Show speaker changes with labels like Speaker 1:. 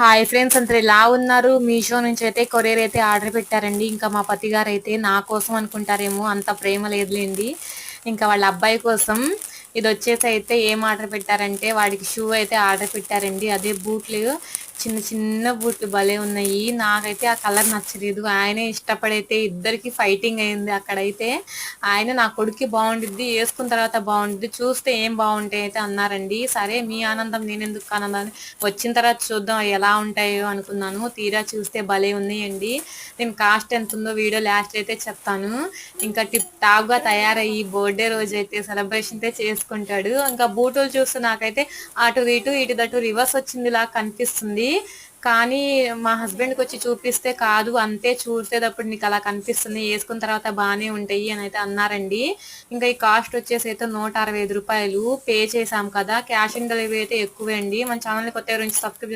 Speaker 1: Hi friends అంతా ఎలా ఉన్నారు? మీషో నుంచి అయితే కొరియర్ అయితే ఆర్డర్ పెట్టారండి. ఇంకా మా పతి గారు అయితే నా కోసం అనుకుంటారేమో అంత ప్రేమ లేదులేండి. ఇంకా వాళ్ళ అబ్బాయి కోసం ఇది వచ్చేసి అయితే ఏం ఆర్డర్ పెట్టారంటే వాడికి షూ అయితే ఆర్డర్ పెట్టారండి. అదే బూట్లు చిన్న చిన్న బూట్లు భలే ఉన్నాయి. నాకైతే ఆ కలర్ నచ్చలేదు. ఆయనే ఇష్టపడైతే ఇద్దరికి ఫైటింగ్ అయింది అక్కడైతే. ఆయన నా కొడుక్కి బాగుండిద్ది వేసుకున్న తర్వాత బాగుండిద్ది చూస్తే ఏం బాగుంటాయి అయితే అన్నారండి. సరే మీ ఆనందం నేను ఎందుకు ఆనందం వచ్చిన తర్వాత చూద్దాం ఎలా ఉంటాయో అనుకున్నాను. తీరా చూస్తే భలే ఉన్నాయండి. నేను కాస్ట్ ఎంత ఉందో వీడియో లాస్ట్ అయితే చెప్తాను. ఇంకా టిప్ టాప్గా తయారయ్యి బర్త్డే రోజు అయితే సెలబ్రేషన్ అయితే చేసుకుంటాడు. ఇంకా బూటులు చూస్తే నాకైతే అటు ఇటు ఇటు దటు రివర్స్ వచ్చింది కనిపిస్తుంది. కానీ మా హస్బెండ్కి వచ్చి చూపిస్తే కాదు అంతే చూసేటప్పుడు నీకు అలా కనిపిస్తుంది వేసుకున్న తర్వాత బాగానే ఉంటాయి అని అయితే అన్నారండి. ఇంకా ఈ కాస్ట్ వచ్చేసి అయితే నూట అరవై ఐదు రూపాయలు పే చేసాం కదా క్యాష్ ఆన్ డెలివరీ అయితే ఎక్కువే అండి. మన ఛానల్ కొత్త గురించి సబ్స్క్రైబ్